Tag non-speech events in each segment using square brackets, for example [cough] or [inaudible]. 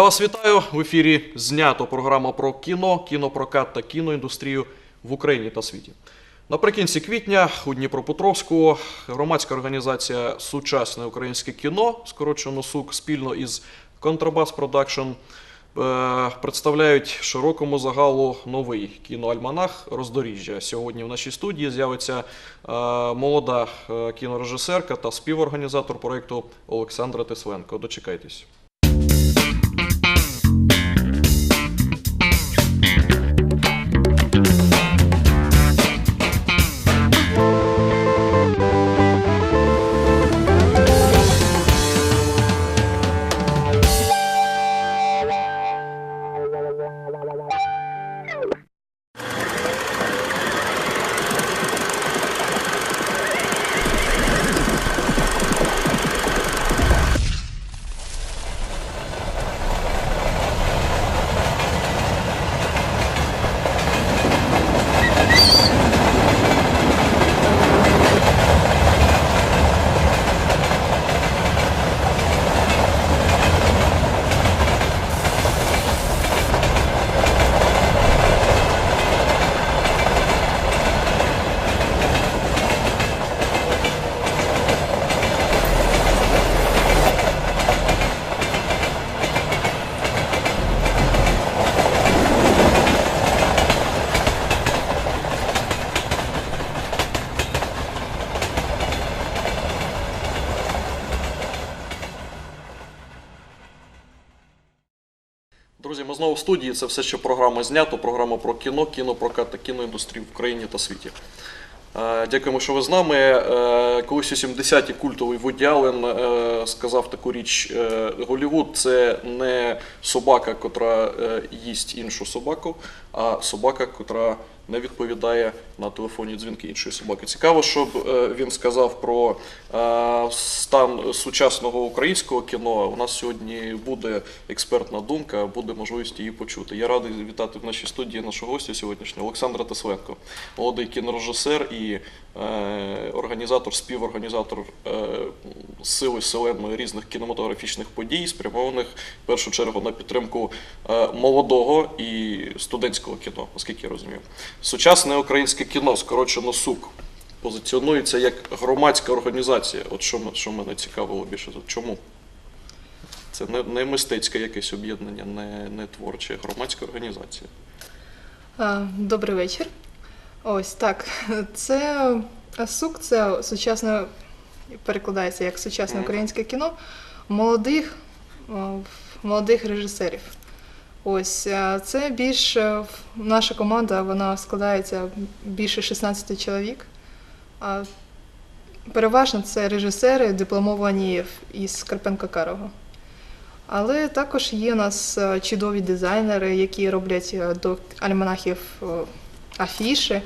Я вас вітаю в ефірі. Знято програма про кіно, кінопрокат та кіноіндустрію в Україні та світі. Наприкінці квітня у Дніпропетровську громадська організація Сучасне українське кіно, скорочено СУК, спільно із Контрабас Продакшн е, представляють широкому загалу новий кіноальманах Роздоріжжя. Сьогодні в нашій студії з'явиться е, молода е, кінорежисерка та співорганізатор проєкту Олександра Тесленко. Дочекайтесь. Друзі, ми знову в студії. Це все ще програма знято. Програма про кіно, кінопрокат та кіноіндустрію в Україні та світі. Е, Дякуємо, що ви з нами. Е, Колись у 70-ті культовий Вуді Аллен е, сказав таку річ: Голівуд це не собака, котра їсть іншу собаку, а собака, котра не відповідає на телефонні дзвінки іншої собаки. Цікаво, щоб е, він сказав про е, стан сучасного українського кіно. У нас сьогодні буде експертна думка, буде можливість її почути. Я радий вітати в нашій студії нашого гостя сьогоднішнього Олександра Тесленко, молодий кінорежисер і е, організатор, співорганізатор сили селеної різних кінематографічних подій, спрямованих в першу чергу на підтримку молодого і студентського кіно, оскільки я розумію. Сучасне українське кіно, скорочено СУК, позиціонується як громадська організація. От що, що мене цікавило більше. Чому? Це не, не мистецьке якесь об'єднання, не, не творче, а громадська організація. Добрий вечір. Ось так. Це СУК, це сучасне перекладається як сучасне українське кіно молодих, молодих режисерів. Ось е, це більш е, наша команда, вона складається більше 16 чоловік. Переважно це режисери, дипломовані із Карпенка Карого. Але також є у нас е, чудові дизайнери, які роблять е, до альманахів афіши,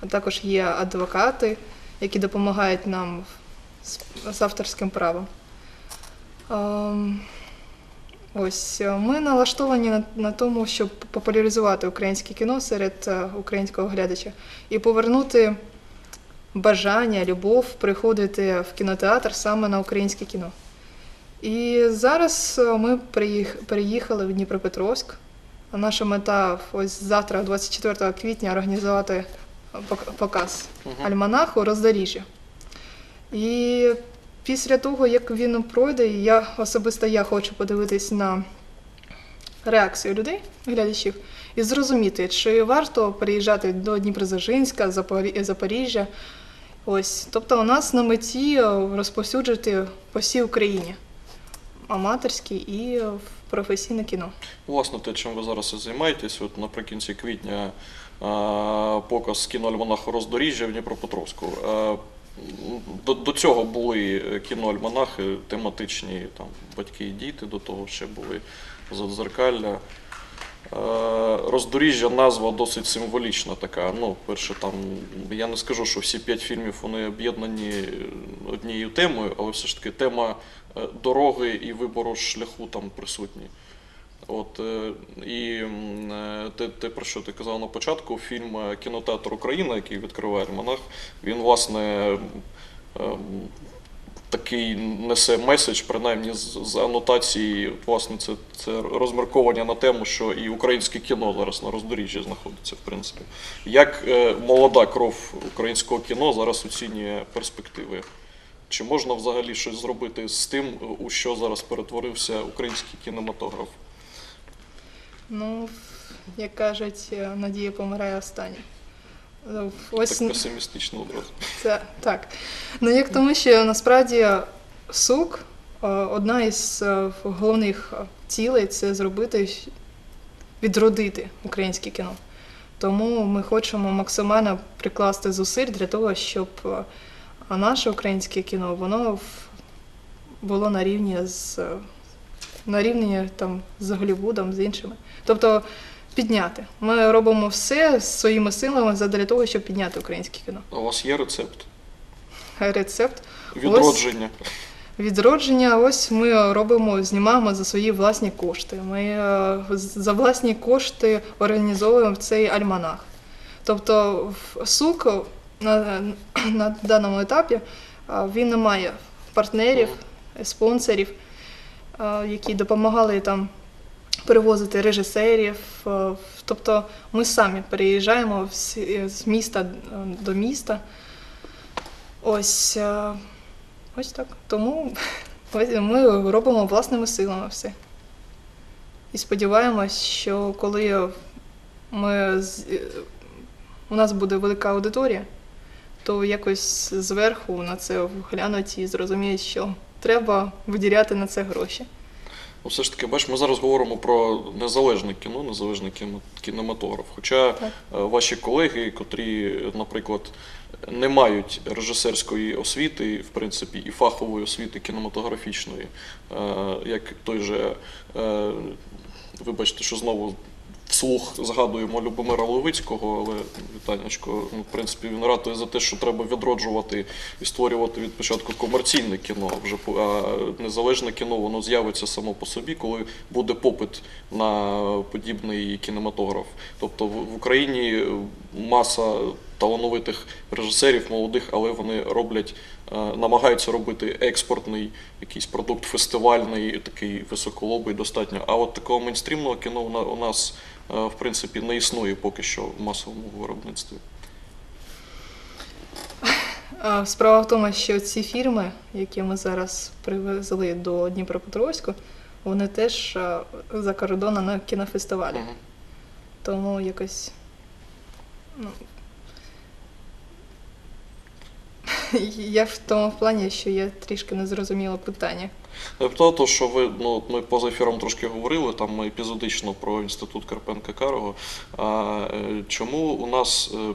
а також є адвокати, які допомагають нам з, з авторським правом. Ось е, ми налаштовані на, на тому, щоб популяризувати українське кіно серед е, українського глядача і повернути бажання, любов приходити в кінотеатр саме на українське кіно. І зараз е, ми приїх- переїхали в Дніпропетровськ. Наша мета ось завтра, 24 квітня, організувати пок- показ альманаху Роздоріжжя. І після того, як він пройде, я особисто я хочу подивитись на реакцію людей, глядачів, і зрозуміти, чи варто приїжджати до Дніпродзержинська, Запорі- Запоріжжя. Ось, тобто, у нас на меті е, розповсюджити по всій Україні аматорське і е, професійне кіно. Власне, те, чим ви зараз і займаєтесь, от наприкінці квітня е, показ кіноальманаху Роздоріжжя в Дніпропетровську. До, до цього були кіноальманахи тематичні, там батьки і діти, до того ще були задзеркалля. Е, Роздоріжжя назва досить символічна така. Ну, перше, там я не скажу, що всі п'ять фільмів вони об'єднані однією темою, але все ж таки тема е, дороги і вибору шляху там присутні. От, е, і е, те, те, про що ти казав на початку, фільм е, Кінотеатр Україна, який відкриває Альманах, він, власне, такий несе меседж, принаймні з, анотації, власне, це, це розмірковання на тему, що і українське кіно зараз на роздоріжжі знаходиться, в принципі. Як молода кров українського кіно зараз оцінює перспективи? Чи можна взагалі щось зробити з тим, у що зараз перетворився український кінематограф? Ну, як кажуть, е, надія помирає останнє. Е, Ось Так песимістично одразу. Це так. Ну як тому, що насправді СУК е, одна із головних цілей це зробити відродити українське кіно. Тому ми хочемо максимально прикласти зусиль для того, щоб наше українське кіно воно було на рівні з на рівні там з Голлівудом, з іншими. Тобто підняти. Ми робимо все своїми силами задля того, щоб підняти українське кіно. А у вас є рецепт? Рецепт Відродження. відродження. Ось ми робимо, знімаємо за свої власні кошти. Ми е, за власні кошти організовуємо цей альманах. Тобто СУК на, на даному етапі е, він не має партнерів, спонсорів, е, які допомагали там перевозити режисерів. е, Тобто ми самі переїжджаємо з міста е, до міста. Ось, е, ось так. Тому [laughs] ми робимо власними силами все. І сподіваємось, що коли ми е, у нас буде велика аудиторія, то якось зверху на це глянуть і зрозуміють, що треба виділяти на це гроші. Ну, все ж таки, бач, ми зараз говоримо про незалежне кіно, незалежний кіно- кінематограф. Хоча Так. е, ваші колеги, котрі, наприклад, не мають режисерської освіти, в принципі, і фахової освіти кінематографічної, е, як той же, е, вибачте, що знову вслух згадуємо Любомира Левицького, але Вітанечко, ну, в принципі, він ратує за те, що треба відроджувати і створювати від початку комерційне кіно. Вже а незалежне кіно воно з'явиться само по собі, коли буде попит на подібний кінематограф. Тобто в Україні маса талановитих режисерів, молодих, але вони роблять, е, намагаються робити експортний якийсь продукт фестивальний, такий високолобий достатньо. А от такого мейнстрімного кіно у нас е, в принципі не існує поки що в масовому виробництві. Справа в тому, що ці фірми, які ми зараз привезли до Дніпропетровську, вони теж а, за кордоном на кінофестивалі. Тому якось. Ну, [laughs] я в тому плані, що я трішки не зрозуміла питання. Тобто, то, що ви, ну, ми поза ефіром трошки говорили, там ми епізодично про інститут Карпенка Карого. А е, чому у нас е,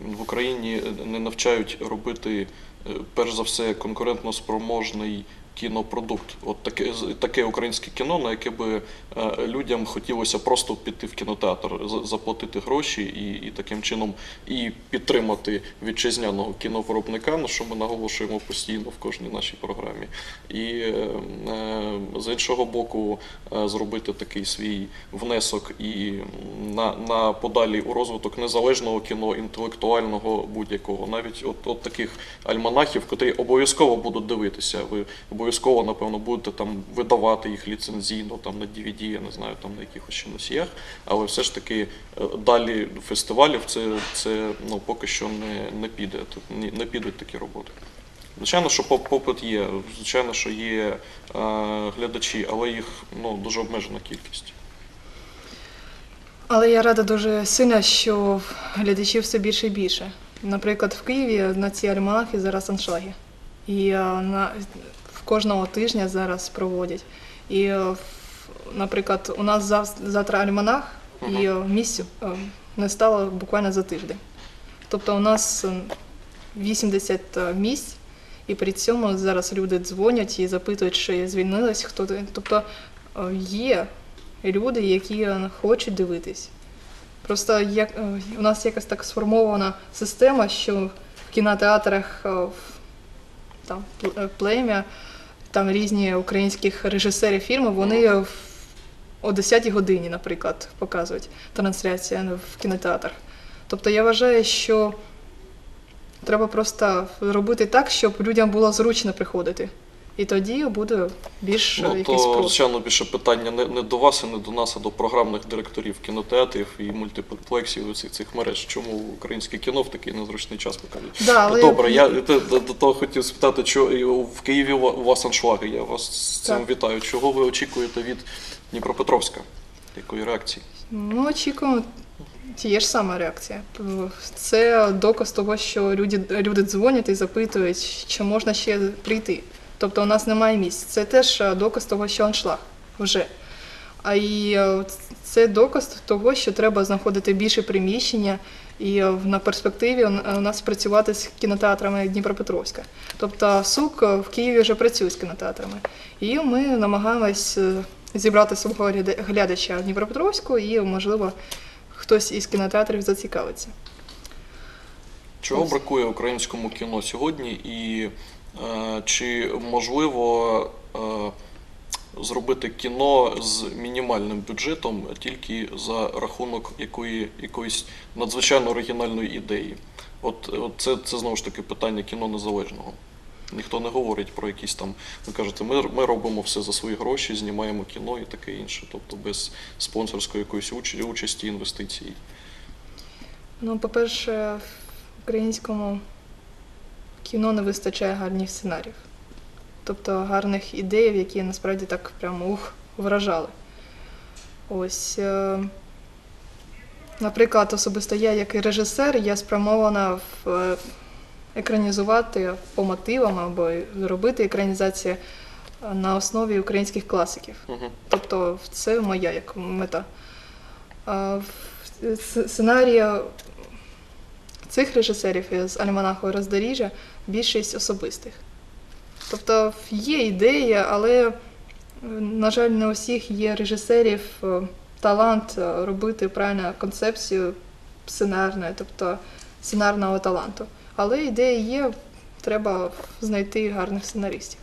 в Україні не навчають робити, е, перш за все, конкурентно спроможний кінопродукт? От таке, таке українське кіно, на яке би е, людям хотілося просто піти в кінотеатр, заплатити гроші і, і таким чином і підтримати вітчизняного кіновиробника, на що ми наголошуємо постійно в кожній нашій програмі. І е, е, з іншого боку, зробити такий свій внесок і на, на подалі у розвиток незалежного кіно, інтелектуального будь-якого, навіть от, от таких альманахів, котрі обов'язково будуть дивитися. Ви обов'язково, напевно, будете там видавати їх ліцензійно там на DVD, я не знаю, там на якихось ще носіях, але все ж таки е, далі фестивалів це, це ну, поки що не, не піде. Тут не, підуть такі роботи. Звичайно, що попит є, звичайно, що є е, глядачі, але їх ну, дуже обмежена кількість. Але я рада дуже сильно, що глядачів все більше і більше. Наприклад, в Києві на ці альманахи зараз аншлаги. І е, на, кожного тижня зараз проводять. І, е, наприклад, у нас завтра альманах, і е, місць е, не стало буквально за тиждень. Тобто у нас е, 80 місць, і при цьому зараз люди дзвонять і запитують, чи звільнилось хто. Тобто є люди, які хочуть дивитись. Просто як, у нас якось так сформована система, що в кінотеатрах там плем'я, там різні українських режисерів фільмів, вони в- о 10-й годині, наприклад, показують трансляція в кінотеатрах. Тобто я вважаю, що треба просто робити так, щоб людям було зручно приходити. І тоді буде більш Ну, якийсь то, звичайно, більше питання не, не до вас і не до нас, а до програмних директорів кінотеатрів і мультиплексів цих, цих мереж. Чому українське кіно в такий незручний час показує? Да, але Добре, я до, до того хотів спитати, що в Києві у вас аншлаги. Я вас з цим Так. вітаю. Чого ви очікуєте від Дніпропетровська? Якої реакції? Ми очікуємо тієї ж саме реакція. Це доказ того, що люди, люди дзвонять і запитують, чи можна ще прийти. Тобто у нас немає місць. Це теж е, доказ того, що аншлаг вже. А і е, це доказ того, що треба знаходити більше приміщення і е, на перспективі у нас працювати з кінотеатрами Дніпропетровська. Тобто СУК в Києві вже працює з кінотеатрами. І ми намагаємось зібрати свого глядача в Дніпропетровську і, можливо, хтось із кінотеатрів зацікавиться. Чого бракує українському кіно сьогодні, і чи можливо е, зробити кіно з мінімальним бюджетом тільки за рахунок якої, якоїсь надзвичайно оригінальної ідеї? От, от це, це знову ж таки питання кіно незалежного. Ніхто не говорить про якісь там, ви кажете, ми, ми робимо все за свої гроші, знімаємо кіно і таке інше, тобто без спонсорської якоїсь уч- участі, інвестицій. Ну, по-перше, в українському кіно не вистачає гарних сценаріїв. Тобто гарних ідей, які насправді так прямо ух, вражали. Ось. е, Наприклад, особисто я, як і режисер, я спрямована в е, екранізувати по мотивам або зробити екранізацію е, на основі українських класиків. Угу. Тобто це моя як мета. А в- с- Сценарії цих режисерів із Альманаху Роздоріжжя більшість особистих. Тобто є ідеї, але, е, на жаль, не у всіх є режисерів е, талант е, робити правильну концепцію сценарної, тобто сценарного таланту. Але ідеї є, треба знайти гарних сценаристів.